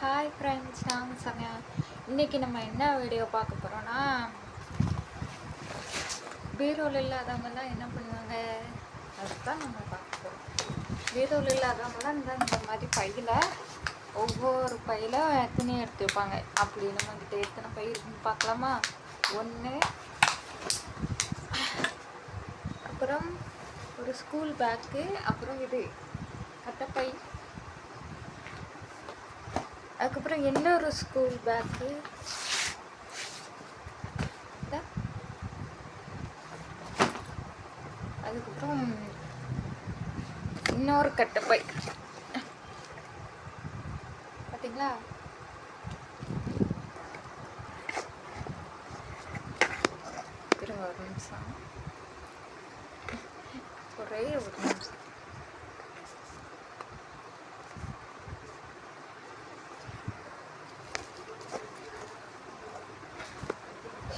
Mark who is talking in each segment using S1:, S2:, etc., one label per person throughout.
S1: Hi friends நான் சமயா இன்றைக்கி நம்ம என்ன வீடியோ பார்க்க போகிறோன்னா பீரோல் இல்லாதவங்கலாம் என்ன பண்ணுவாங்க? அதுதான் நம்ம பார்க்க போகிறோம் பீரோல் இல்லாதவங்கலாம் இந்த இந்த மாதிரி பையில் ஒவ்வொரு பையில் துணி எடுத்து வைப்பாங்க. அப்படி நம்மக்கிட்ட எத்தனை பை இருக்குன்னு பார்க்கலாமா? ஒன்று அப்புறம் ஒரு ஸ்கூல் பேக்கு அப்புறம் இது கட்டப்பை. அதுக்கப்புறம் இன்னொரு ஸ்கூல் பேக்கு அதுக்கப்புறம் இன்னொரு கட்டப்பை பார்த்தீங்களா இருங்க ஒரு நிமிஷம். ஒரே ஒரு நிமிஷம்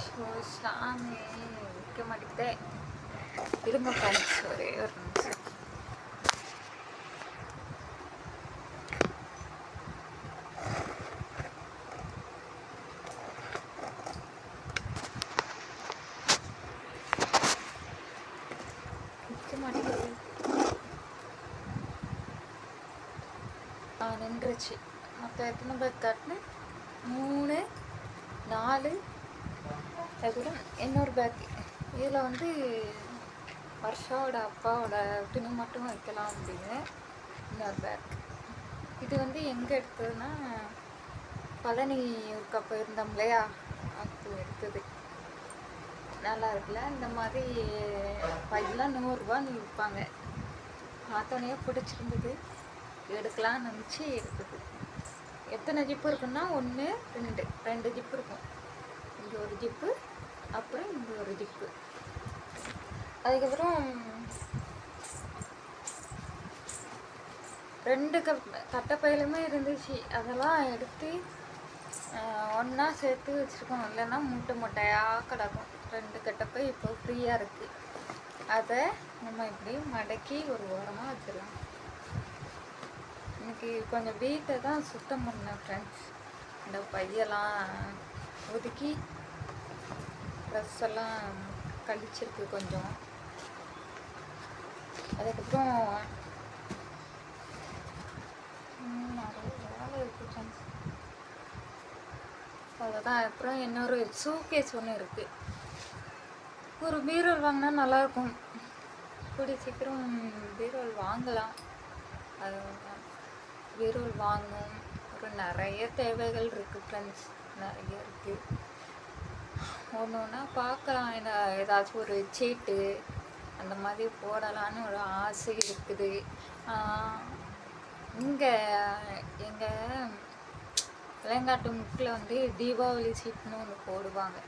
S1: ஸோ சாமி வைக்க மாட்டேங்குதே. இருங்க ஃப்ரெண்ட்ஸ் ஒரே ஒரு நிமிஷம். நின்றுச்சு. மொத்தம் எத்தனை பேர் காட்டினேன் மூணு நாலு அதுக்கப்புறம் இன்னொரு பேக் இதில் வந்து வர்ஷாவோட அப்பாவோட துணி மட்டும் வைக்கலாம் அப்படின்னு இன்னொரு பேக் இது வந்து எங்கே எடுத்ததுன்னா பழனி ஒருக்கா போயிருந்தோம் இல்லையா? அப்போ எடுத்தது. நல்லா இருக்குல்ல? இந்த மாதிரி பையெல்லாம் நூறுரூவான்னு விற்பாங்க. பார்த்தோன்னே பிடிச்சிருந்தது. எடுக்கலாம்னு நினச்சி எடுத்தது. எத்தனை ஜிப்பு இருக்குன்னா ஒன்று ரெண்டு. ரெண்டு ஜிப்பு இருக்கும். இங்கே ஒரு ஜிப்பு அப்புறம் இந்த ஒரு டிப்பு அதுக்கப்புறம் ரெண்டு கப் கட்டப்பையிலுமே இருந்துச்சு. அதெல்லாம் எடுத்து ஒன்றா சேர்த்து வச்சுருக்கோம் இல்லைன்னா மூட்டை மூட்டையாக கிடக்கும். ரெண்டு கட்டப்பை இப்போ ஃப்ரீயாக இருக்குது அதை நம்ம இப்படி மடக்கி ஒரு ஓரமாக வச்சிடலாம். இன்னைக்கு கொஞ்சம் வீட்டை தான் சுத்தம் பண்ணேன் ஃப்ரெண்ட்ஸ் இந்த பையெல்லாம் ஒதுக்கி ட்ரெஸ் எல்லாம் கழிச்சிருக்கு கொஞ்சம். அதுக்கப்புறம் ம், அவ்வளோதான் அப்புறம் இன்னொரு சூகேஸ் ஒன்று இருக்குது ஒரு பீரோல் வாங்கினா நல்லாயிருக்கும். கூடிய சீக்கிரம் பீரோல் வாங்கலாம். அது பீரோல் வாங்கணும். ஒரு நிறைய தேவைகள் இருக்குது ஃப்ரெண்ட்ஸ் நிறைய இருக்குது ஒன்று ஒன்றா பார்க்கலாம். என்ன ஏதாச்சும் ஒரு சீட்டு அந்த மாதிரி போடலான்னு ஒரு ஆசை இருக்குது. இங்கே எங்கள் விளங்காட்டு முக்கில் வந்து தீபாவளி சீட்னு ஒன்று போடுவாங்க.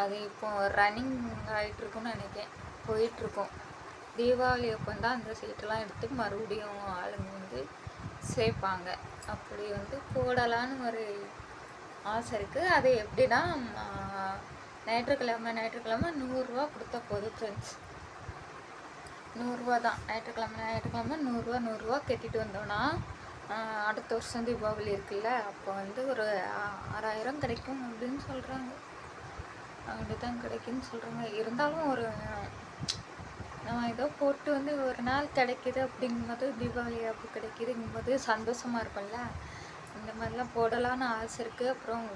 S1: அது இப்போ ரன்னிங் ஆகிட்டுருக்குன்னு நினைக்கிறேன். போயிட்டுருக்கோம். தீபாவளி அப்போ தான் அந்த சீட்டெல்லாம் எடுத்து மறுபடியும் ஆளுங்க வந்து சேர்ப்பாங்க. அப்படி வந்து போடலான்னு ஒரு ஆசை இருக்குது அது எப்படின்னா ஞாயிற்றுக்கிழமை ஞாயிற்றுக்கிழமை நூறுரூவா கொடுத்தா போதும் ஃப்ரெண்ட்ஸ் நூறுரூவா தான். ஞாயிற்றுக்கிழமை ஞாயிற்றுக்கிழமை நூறுரூவா நூறுரூவா கட்டிட்டு வந்தோன்னா அடுத்த வருஷம் தீபாவளி இருக்குல்ல அப்போ வந்து ஒரு ஆறாயிரம் கிடைக்கும் அப்படின்னு சொல்கிறாங்க அப்படி தான் கிடைக்குன்னு சொல்கிறாங்க இருந்தாலும் ஒரு நம்ம ஏதோ போட்டு வந்து ஒரு நாள் கிடைக்குது அப்படிங்கும்போது தீபாவளி அப்போ கிடைக்குதுங்கும்போது சந்தோஷமாக இருக்கும்ல. இந்த மாதிரிலாம் போடலான்னு ஆசை இருக்குது அப்புறம்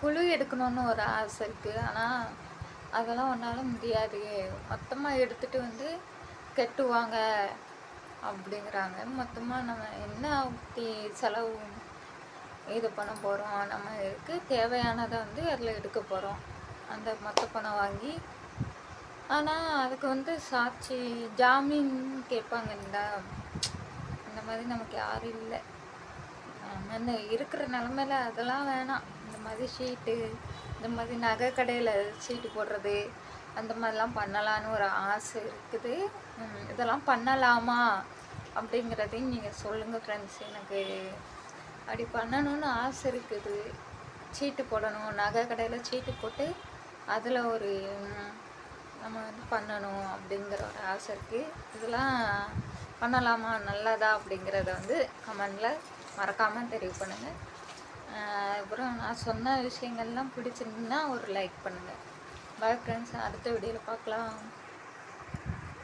S1: குழு எடுக்கணும்னு ஒரு ஆசை இருக்குது ஆனால் அதெல்லாம் ஒன்றால் முடியாது. மொத்தமாக எடுத்துகிட்டு வந்து கெட்டுவாங்க அப்படிங்கிறாங்க. மொத்தமாக நம்ம என்ன அப்படி செலவு இது பண்ண போகிறோம் நம்ம இதுக்கு தேவையானதை வந்து அதில் எடுக்க போகிறோம் அந்த மொத்த பணம் வாங்கி. ஆனால் அதுக்கு வந்து சாட்சி ஜாமீன் கேட்பாங்க இந்த இந்த மாதிரி நமக்கு யாரும் இல்லை. அந்த இருக்கிற நிலமையில அதெல்லாம் வேணாம். இந்த மாதிரி ஷீட்டு இந்த மாதிரி நகை கடையில் சீட்டு போடுறது அந்த மாதிரிலாம் பண்ணலான்னு ஒரு ஆசை இருக்குது. இதெல்லாம் பண்ணலாமா? அப்படிங்கிறதையும் நீங்கள் சொல்லுங்கள் ஃப்ரெண்ட்ஸ் எனக்கு அப்படி பண்ணணும்னு ஆசை இருக்குது. சீட்டு போடணும் நகை கடையில் சீட்டு போட்டு அதில் ஒரு நம்ம வந்து பண்ணணும் அப்படிங்கிற ஒரு ஆசை இருக்குது இதெல்லாம் பண்ணலாமா? நல்லதா? அப்படிங்கிறத வந்து கமெண்டில் மறக்காமல் தெரிவு பண்ணுங்கள் அப்புறம் நான் சொன்ன விஷயங்கள்லாம் பிடிச்சிருந்துன்னா ஒரு லைக் பண்ணுங்கள் பாய் ஃப்ரெண்ட்ஸ் அடுத்த வீடியோவில் பார்க்கலாம்.